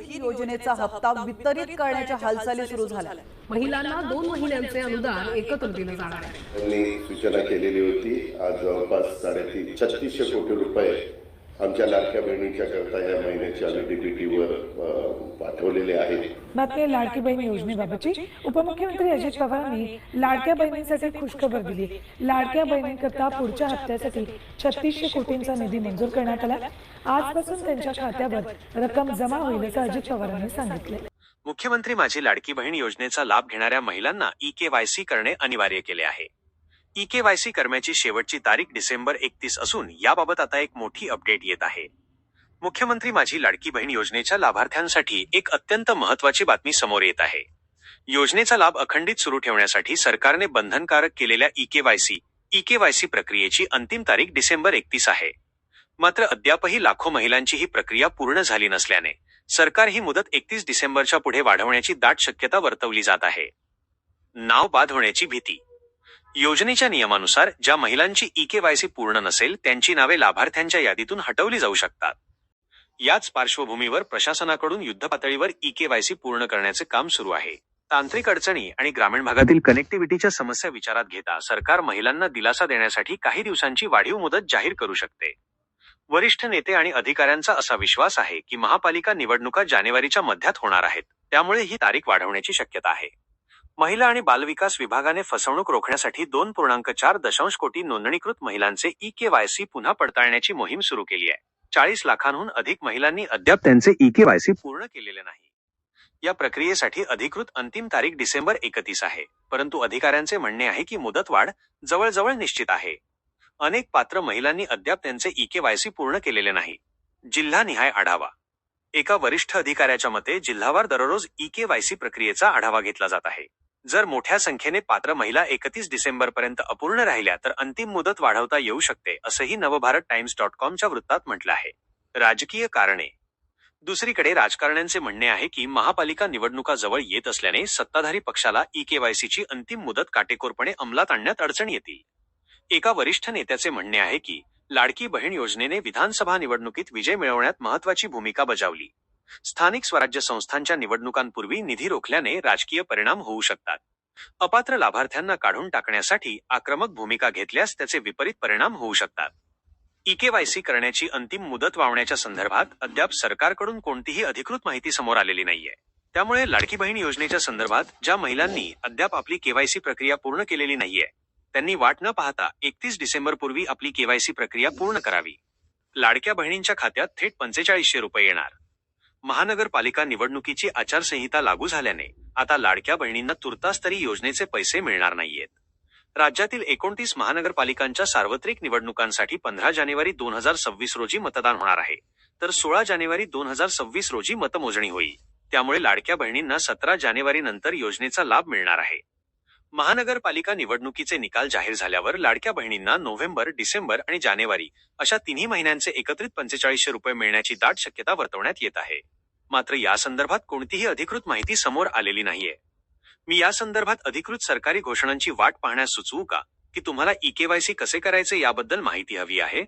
योजनेचा हप्ता वितरित करण्याच्या हालचाली सुरू झाल्या. महिलांना दोन महिन्यांचे अनुदान एकत्र दिलं जाणार आहे. त्यांनी सूचना केलेली होती आज जवळपास साडेतीन छत्तीसशे कोटी रुपये आमच्या लाडक्या बहिणींच्या करता या महिन्याच्या आम्ही डीबीटीवर पाठवलेले आहेत. बातमी लाडकी बहीण योजनेबाबतची. उपमुख्यमंत्री अजित पवारांनी लाडक्या बहिणींसाठी खुशखबर दिली. लाडक्या बहिणींकरता पुढच्या हप्त्यासाठी छत्तीसशे कोटींचा निधी मंजूर करण्यात आला. आजपासून त्यांच्या खात्यावर रक्कम जमा होईल असं अजित पवारांनी सांगितले. मुख्यमंत्री माझी लाडकी बहीण योजनेचा लाभ घेणाऱ्या महिलांना ई केवायसी करणे अनिवार्य केले आहे. ई केवायसी करण्याची शेवटची तारीख डिसेंबर एकतीस असून याबाबत आता एक मोठी अपडेट येत आहे. मुख्यमंत्री माझी लाडकी बहीण योजनेच्या लाभार्थ्यांसाठी एक अत्यंत महत्वाची बातमी समोर येत आहे. योजनेचा लाभ अखंडित सुरू ठेवण्यासाठी सरकारने बंधनकारक केलेल्या ई केवायसी ई केवायसी प्रक्रियेची अंतिम तारीख डिसेंबर एकतीस आहे. मात्र अद्यापही लाखो महिलांची ही प्रक्रिया पूर्ण झाली नसल्याने सरकार ही मुदत एकतीस डिसेंबरच्या पुढे वाढवण्याची दाट शक्यता वर्तवली जात आहे. नाव बाद होण्याची भीती योजनेच्या नियमानुसार ज्या महिलांची ई केवायसी पूर्ण नसेल त्यांची नावे लाभार्थ्यांच्या यादीतून हटवली जाऊ शकतात. याच पार्श्वभूमीवर प्रशासनाकडून युद्धपातळीवर ई केवायसी पूर्ण करण्याचे काम सुरू आहे. तांत्रिक अडचणी आणि ग्रामीण भागातील कनेक्टिव्हिटीच्या समस्या विचारात घेता सरकार महिलांना दिलासा देण्यासाठी काही दिवसांची वाढीव मुदत जाहीर करू शकते. वरिष्ठ नेते आणि अधिकाऱ्यांचा असा विश्वास आहे की महापालिका निवडणुका जानेवारीच्या मध्यात होणार आहेत. त्यामुळे ही तारीख वाढवण्याची शक्यता आहे. महिला आणि बालविकास विभागाने फसवणूक रोखण्यासाठी दोन पूर्णांक चार दशांश कोटी नोंदणीकृत महिलांचे ई केवायसी पुन्हा पडताळण्याची मोहीम सुरू केली आहे. चाळीस लाखांहून अधिक महिलांनी अद्याप त्यांचे ई केवायसी पूर्ण केलेले नाही. या प्रक्रियेसाठी अधिकृत अंतिम तारीख डिसेंबर एकतीस आहे. परंतु अधिकाऱ्यांचे म्हणणे आहे की मुदतवाढ जवळजवळ निश्चित आहे. अनेक पात्र महिलांनी अद्याप त्यांचे ई केवायसी पूर्ण केलेले नाही. जिल्हानिहाय आढावा. एका वरिष्ठ अधिकाऱ्याच्या मते जिल्हावार दररोज ई केवायसी प्रक्रियेचा आढावा घेतला जात आहे. जर मोठ्या संख्येने पात्र महिला एकतीस डिसेंबर पर्यंत अपूर्ण राहिल्या तर अंतिम मुदत वाढवता येऊ शकते असंही नवभारत टाइम्स डॉट कॉमच्या वृत्तात म्हटलं आहे. राजकीय कारणे. दुसरीकडे राजकारण्यांचे म्हणणे आहे की महापालिका निवडणुका जवळ येत असल्याने सत्ताधारी पक्षाला ई केवायसीची अंतिम मुदत काटेकोरपणे अंमलात आणण्यात अडचण येतील. एका वरिष्ठ नेत्याचे म्हणणे आहे की लाडकी बहीण योजनेने विधानसभा निवडणुकीत विजय मिळवण्यात महत्वाची भूमिका बजावली. स्थानिक स्वराज्य संस्थांच्या निवडणुकांपूर्वी निधी रोखल्याने राजकीय परिणाम होऊ शकतात. अपात्र लाभार्थ्यांना काढून टाकण्यासाठी आक्रमक भूमिका घेतल्यास त्याचे विपरीत परिणाम होऊ शकतात. ई केवायसी करण्याची अंतिम मुदत वावण्याच्या संदर्भात अद्याप सरकारकडून कोणतीही अधिकृत माहिती समोर आलेली नाहीये. त्यामुळे लाडकी बहीण योजनेच्या संदर्भात ज्या महिलांनी अद्याप आपली केवायसी प्रक्रिया पूर्ण केलेली नाहीये त्यांनी वाट न पाहता एकतीस डिसेंबर पूर्वी आपली केवायसी प्रक्रिया पूर्ण करावी. लाडक्या बहिणींच्या खात्यात थेट पंचेचाळीसशे रुपये येणार. महानगरपालिका निवडणुकीची आचारसंहिता लागू झाल्याने आता लाडक्या बहिणींना तुर्तास तरी योजनेचे पैसे मिळणार नाहीयेत. राज्यातील एकोणतीस महानगरपालिकांच्या सार्वत्रिक निवडणुकांसाठी पंधरा जानेवारी दोन हजार सव्वीस रोजी मतदान होणार आहे. तर सोळा जानेवारी दोन हजार सव्वीस रोजी मतमोजणी होईल. त्यामुळे लाडक्या बहिणींना सतरा जानेवारी नंतर योजनेचा लाभ मिळणार आहे. महानगरपालिका निवडणुकीचे निकाल जाहीर झाल्यावर लाडक्या बहिणींना नोव्हेंबर डिसेंबर आणि जानेवारी अशा तिन्ही महिन्यांचे एकत्रित पंचेचाळीसशे रुपये मिळण्याची दाट शक्यता वर्तवण्यात येत आहे. मात्र या संदर्भात कोणतीही अधिकृत माहिती समोर आलेली नाहीये. मी या संदर्भात अधिकृत सरकारी घोषणांची वाट पाहण्यास सुचवू का? की तुम्हाला ई केवायसी कसे करायचे याबद्दल माहिती हवी आहे?